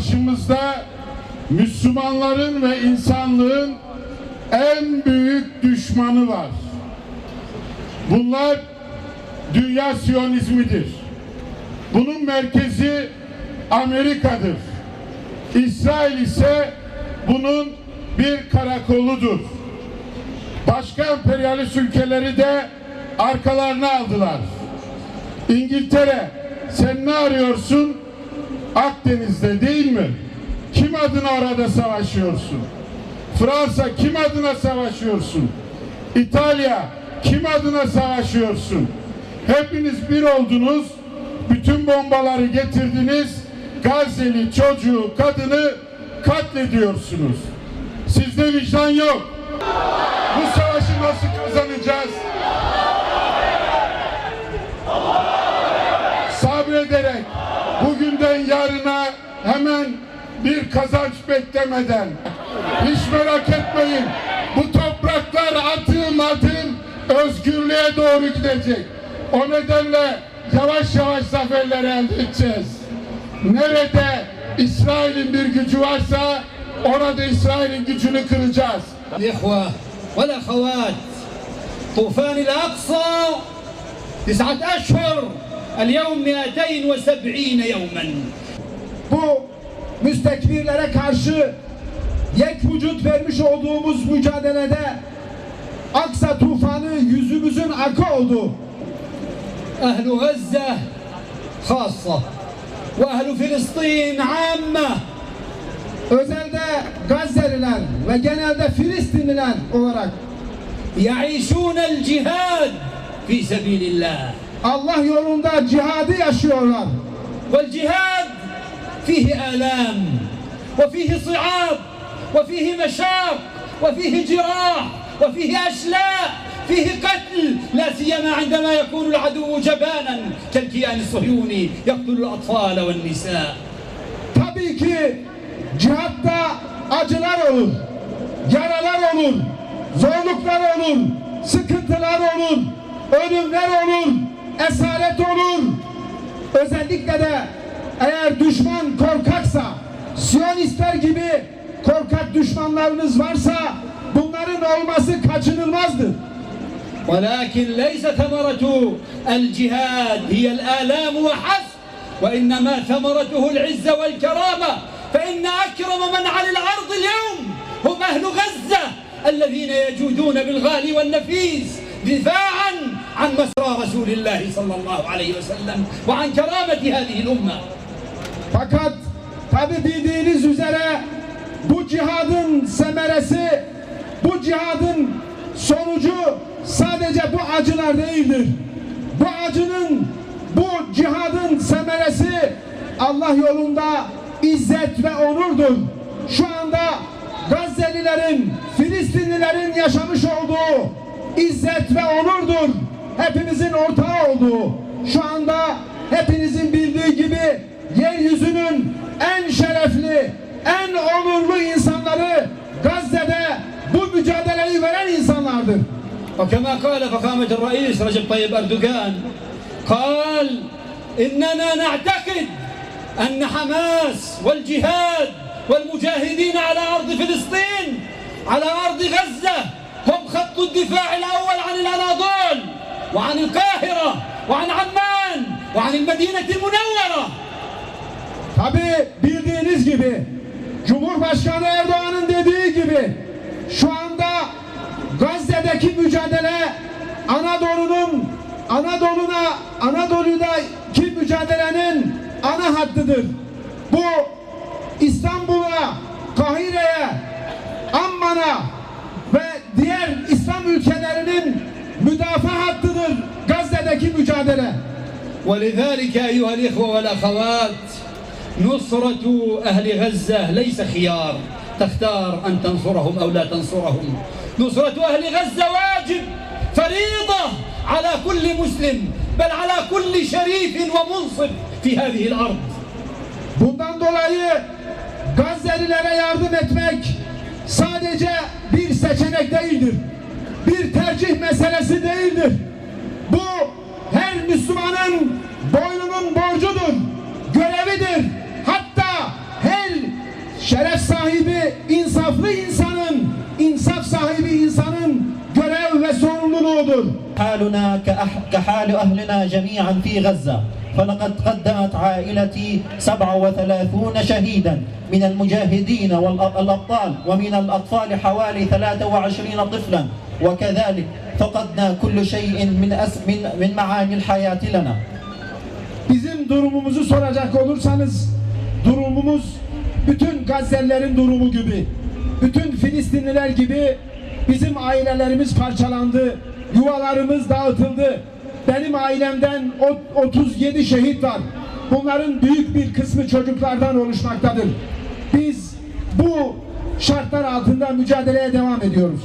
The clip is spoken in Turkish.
karşımızda Müslümanların ve insanlığın en büyük düşmanı var. Bunlar dünya siyonizmidir. Bunun merkezi Amerika'dır. İsrail ise bunun bir karakoludur. Başka emperyalist ülkeleri de arkalarına aldılar. İngiltere sen ne arıyorsun? Akdeniz'de değil mi? Kim adına orada savaşıyorsun? Fransa kim adına savaşıyorsun? İtalya kim adına savaşıyorsun? Hepiniz bir oldunuz. Bütün bombaları getirdiniz. Gazze'li çocuğu, kadını katlediyorsunuz. Sizde vicdan yok. Bu savaşı nasıl kazanacağız? bir kazanç beklemeden hiç merak etmeyin bu topraklar adım adım özgürlüğe doğru gidecek. O nedenle yavaş yavaş zaferler elde edeceğiz. Nerede İsrail'in bir gücü varsa orada İsrail'in gücünü kıracağız. الإخوة والأخوات طوفان الأقصى تسعة أشهر اليوم 270 يوما bu müstekbirlere karşı yek vücut vermiş olduğumuz mücadelede Aksa tufanı yüzümüzün akı oldu. Ehlu Gazze hassa ve ehlu Filistin amme özelde Gazze'liler ve genelde Filistinliler olarak yaişûnel cihad fi sebilillah Allah yolunda cihadı yaşıyorlar. Vel cihad فيه آلام وفيه صعاب وفيه مشاق وفيه جراح وفيه أشلاء فيه قتل لا سيما عندما يكون العدو جبانا كالكيان الصهيوني يقتل الأطفال والنساء Tabii cihatta acılar olur, yaralar olur, zorluklar olur, sıkıntılar olur, ölümler olur, esaret olur. Özellikle de eğer düşman korkaksa, Siyonistler gibi korkak düşmanlarınız varsa bunların olması kaçınılmazdır. ولكن ليس ثمرة الجهاد هي الآلام وحسب وإنما ثمرته العزة والكرامة فإن أكرم من على الأرض اليوم هم أهل غزة الذين يجودون بالغالي والنفيس دفاعا عن مسرى رسول الله صلى الله عليه وسلم وعن كرامة هذه الأمة fakat tabi bildiğiniz üzere bu cihadın semeresi, bu cihadın sonucu sadece bu acılar değildir. Bu acının, bu cihadın semeresi Allah yolunda izzet ve onurdur. Şu anda Gazze'lilerin, Filistinlilerin yaşamış olduğu izzet ve onurdur. Hepimizin ortağı olduğu. Şu anda hepinizin bildiği gibi yeryüzünün en şerefli, en onurlu insanları Gazze'de bu mücadeleyi veren insanlardır. وكما قال فخامة الرئيس رجب طيب أردوغان قال إننا نعتقد أن حماس والجهاد والمجاهدين على أرض فلسطين على أرض غزة هم خط الدفاع الأول عن الأناضول وعن القاهرة وعن عمان وعن المدينة المنورة Tabi bildiğiniz gibi Cumhurbaşkanı Erdoğan'ın dediği gibi şu anda Gazze'deki mücadele Anadolu'nun Anadolu'na Anadolu'daki mücadelenin ana hattıdır. Bu İstanbul'a, Kahire'ye, Amman'a ve diğer İslam ülkelerinin müdafaa hattıdır Gazze'deki mücadele. ولذلك أيها الإخوة والأخوات نصرة أهل غزة ليس خيار تختار أن تنصرهم أو لا تنصرهم نصرة أهل غزة واجب فريضة على كل مسلم بل على كل شريف ومنصب في هذه الأرض Bundan dolayı Gazze'lilere yardım etmek sadece bir seçenek değildir. Bir tercih meselesi değildir. Bu her Müslümanın boynunun borcudur, Şeref sahibi, insaflı insanın, insaf sahibi insanın görev ve sorumluluğudur. حالنا كأح- كحال أهلنا جميعا في غزة. فلقد قدمت عائلتي 37 شهيدا من المجاهدين والأبطال ومن الأطفال حوالي 23 طفلا. وكذلك فقدنا كل شيء من أس من من معاني الحياة لنا. Bizim durumumuzu soracak olursanız durumumuz bütün Gazze'lilerin durumu gibi. Bütün Filistinliler gibi bizim ailelerimiz parçalandı. Yuvalarımız dağıtıldı. Benim ailemden o- 37 şehit var. Bunların büyük bir kısmı çocuklardan oluşmaktadır. Biz bu şartlar altında mücadeleye devam ediyoruz.